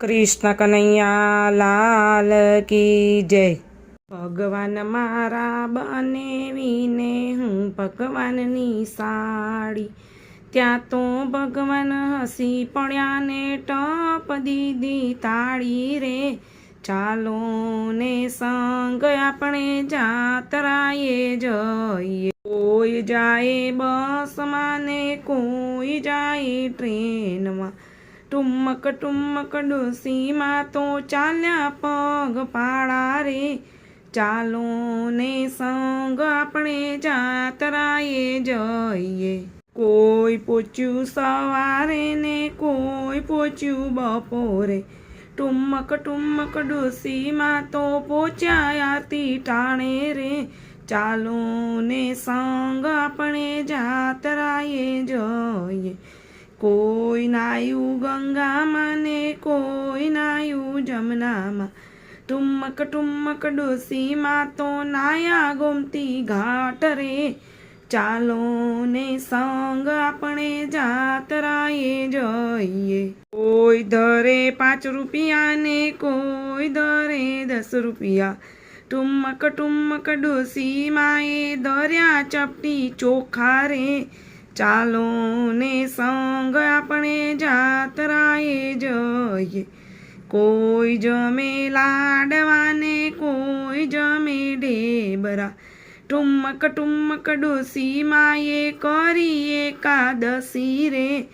કૃષ્ણ કનૈયા લાલ કી જય. ભગવાન મારા બનેવીને હું ભગવાનની સાડી. ત્યાં તો ભગવાન હસી પડ્યા ને ટપ દીદી તાળી રે. ચાલો ને સંગ આપણે જાતરાએ જઈએ. કોઈ જાય બસમાં ને કોઈ જાય ટ્રેનમાં. ટુમક ટુમક ડુસીમાં તો ચાલ્યા પગ પાળા રે. ચાલો ને સંગ આપણે જાતરાએ જઈએ. કોઈ પોચ્યું સવારે ને કોઈ પોચ્યું બપોરે. ટુમક ટુમક ડોસીમાં તો પોચ્યા આરતી ટાણે રે. ચાલો ને સંગ આપણે જાતરાએ જઈએ. કોઈ નાયું ગંગામાં ને કોઈ નાયું જમનામાં ટુમક ટુમક ડોસીમાં તો નાયા ગોમતી ઘાટ રે ચાલો ને સંગ આપણે જાતરાએ જઈએ કોઈ ધરે પાંચ રૂપિયા ને કોઈ ધરે દસ રૂપિયા ટુમક ટુમક ડોસીમાં એ દરિયા ચપટી ચોખા રે ચાલો ને સંગ આપણે જાતરાએ જઈએ. કોઈ જમે લાડવાને, કોઈ જમે ઢેબરા. ટુમક ટુમક ડોસી માએ કરી એકાદશી રે.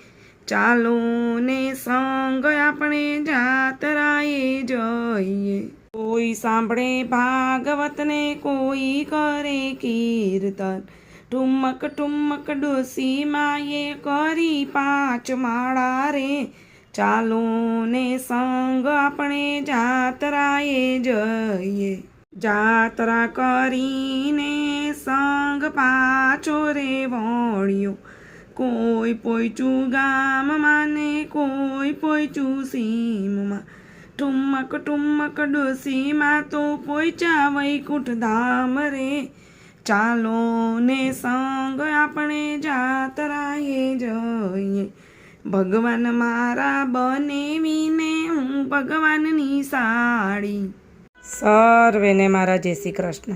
ચાલો ને સંગ આપણે જાતરાએ જઈએ. કોઈ સાંભળે ભાગવતને, કોઈ કરે કીર્તન. ટુમક ટુમક ડોસી માએ કરી પાંચ માળા રે. ચાલો ને સંગ આપણે જાતરાએ જઈએ. જાત્રા કરીને સંગ પાછો રે વળ્યો. કોઈ પોઈચું ગામમાં ને કોઈ પોઈચું સીમમાં. ટુમક ટુમક ડોસીમાં તો પોઈચા વૈકુંઠ ધામ રે. ચાલો ને સંગ આપણે જાતરાએ જઈએ. ભગવાન મારા બનેવીને હું ભગવાનની સાડી. સર્વેને મારા જય શ્રી કૃષ્ણ.